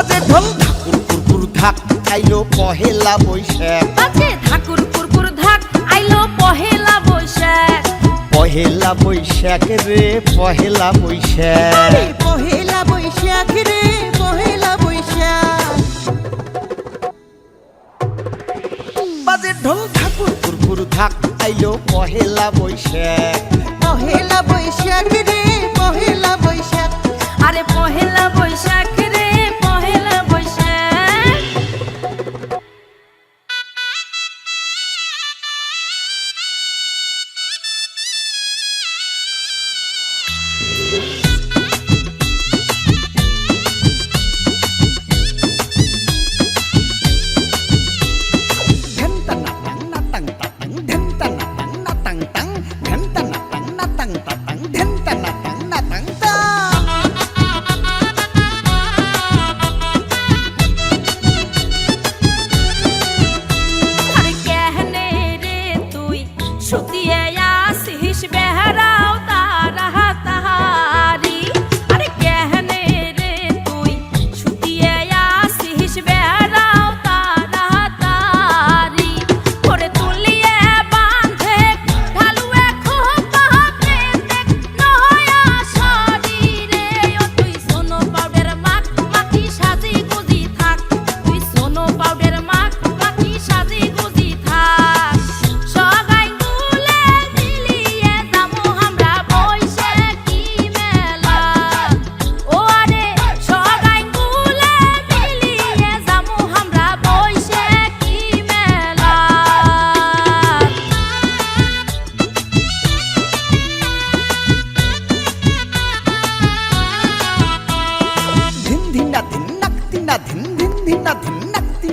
বাজে ঢোল ধাকুর কুরকুর ধাক আইলো পহেলা বৈশাখ। বাজে ধাকুর কুরকুর ধাক আইলো পহেলা বৈশাখ। পহেলা বৈশাখ রে পহেলা বৈশাখ। পহেলা বৈশাখ রে পহেলা বৈশাখ। বাজে ঢোল ধাকুর কুরকুর ধাক আইলো পহেলা বৈশাখ। পহেলা বৈশাখ রে পহেলা বৈশাখ। আরে পহেলা বৈশাখ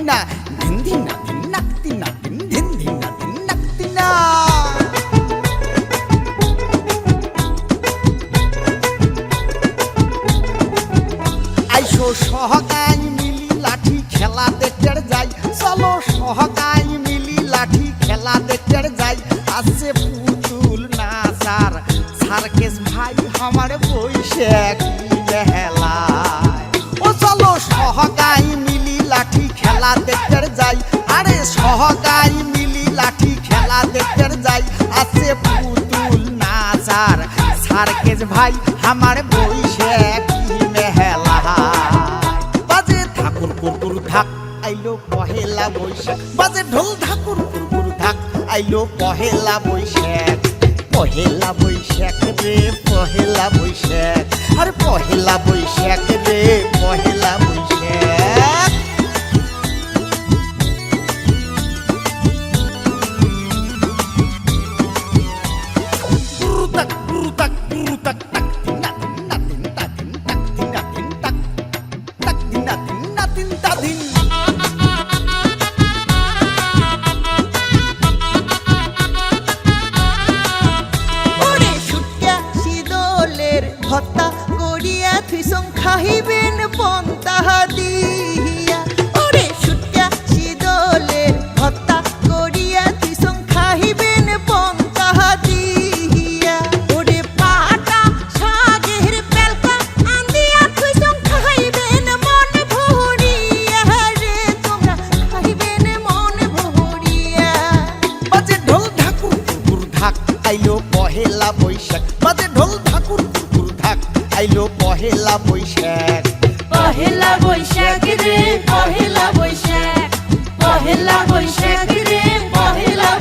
নাক তিনা ধিন ধিনা ধিন নাক তিনা ধিন ধিন ধিনা ধিন নাক তিনা আইসো সহগাই মিলি লাঠি খেলা দেখতে যাই, চলো সহগাই মিলি লাঠি খেলা দেখতে যাই। আছে পুতুল নাচার সার্কেস ভাই, আমার বৈশাখ। সার্কেস ভাই, আমার বৈশাখ মেহেলা। বাজে ঠাকুর কুকুর থাক আইলো পহেলা বৈশাখ। বাজে ঢোল ঠাকুর কুকুর থাক আইলো পহেলা বৈশাখ। পহেলা বৈশাখ রে, পহেলা বৈশাখ। আর পহেলা বৈশাখ রে, পহেলা থুইসং খাইবেন পহেলা বৈশাখ। পহেলা বৈশাখ রে পহেলা বৈশাখ। পহেলা বৈশাখ